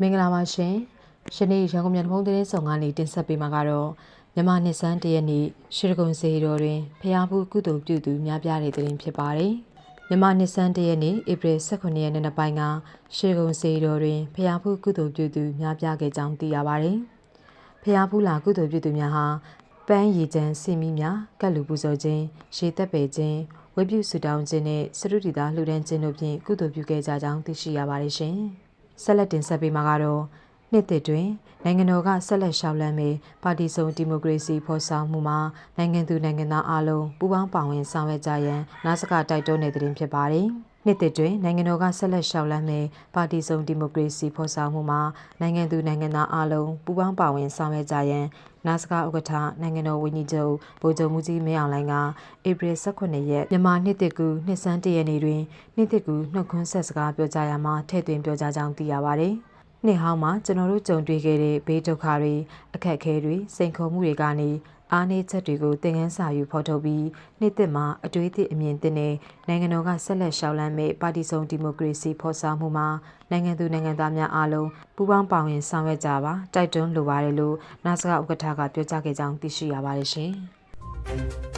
မင်္ဂလာပါရှင်ယနေ့ရန်ကုန်မြန်ဖုံးသတင်းဆောင်ကနေတင်ဆက်ပေးမှာကတော့မြန်မာနှစ်ဆန်းတရက်နေ့ရှေးကုံစေတော်တွင်ဖျားဘူးကုသိုလ်ပြုသူများပြားတဲ့သတင်းဖြစ်ပါတယ်မြန်မာနှစ်ဆန်းတရက်နေ့ဧပြီ18ရက်နေ့နေ့ပိုင်းကရှေးကုံစေတော်တွင်ဖျားဘူးကုသိုလ်ပြုသူများပြားခဲ့ကြောင်းသိရပါတယ်ဖျားဘူးလာကုသိုလ်ပြုသူများဟာပန်းရည်ချမ်းစီမီများကတ်လူပူဇော်ခြင်းရေသက်ပေခြင်းဝိပုစုတောင်းခြင်းနဲ့စရုတီသားလှူဒန်းခြင်းတို့ဖြင့်ကုသိုလ်ပြုခဲ့ကြကြောင်းသိရှိရပါတယ်ရှင်။ ဆက်လက်တင်ဆက်ပေးမှာကတော့နှစ်သစ်တွင်နိုင်ငံတော်ကဆက်လက်ရှောက်လန်းမေပါတီစုံဒီမိုကရေစီဖော်ဆောင်မှုမှာနိုင်ငံသူနိုင်ငံသားအလုံးပူးပေါင်းပါဝင်ဆောင်ရွက်ကြရန်နာစကတိုက်တွန်းနေတဲ့တွင်ဖြစ်ပါတယ်။ နှစ်သစ်တွင်နိုင်ငံတော်ကဆက်လက်ရှောက်လန်းမေပါတီစုံဒီမိုကရေစီဖော်ဆောင်မှုမှာနိုင်ငံသူနိုင်ငံသားအလုံးပူးပေါင်းပါဝင်ဆောင်ရွက်ကြရန်နာစကဥက္ကဋ္ဌနိုင်ငံတော်ဝန်ကြီးချုပ်ဗိုလ်ချုပ်မှုကြီးမင်းအောင်လှိုင်ကဧပြီ18ရက်မြန်မာနှစ်သစ်ကူနှစ်ဆန်းတရက်နေ့တွင်နှစ်သစ်ကူနှုတ်ခွန်းဆက်စကားပြောကြားရမှာထည့်သွင်းပြောကြားကြောင်းသိရပါတယ်။ နှစ်ဟောင်းမှာကျွန်တော်တို့ကြုံတွေ့ခဲ့တဲ့ဘေးဒုက္ခတွေအခက်အခဲတွေစိန်ခေါ်မှုတွေကနေအားနည်းချက်တွေကိုသင်ခန်းစာယူဖော်ထုတ်ပြီးနှစ်သစ်မှာအတွေ့အထိအမြင်သစ်နဲ့နိုင်ငံတော်ကဆက်လက်ရှောက်လန်းမဲ့ပါတီစုံဒီမိုကရေစီဖော်ဆောင်မှုမှာနိုင်ငံသူနိုင်ငံသားများအားလုံးပူးပေါင်းပါဝင်ဆောင်ရွက်ကြပါတိုက်တွန်းလိုပါတယ်လို့နာစကဥက္ကဋ္ဌကပြောကြားခဲ့ကြောင်းသိရှိရပါတယ်ရှင်။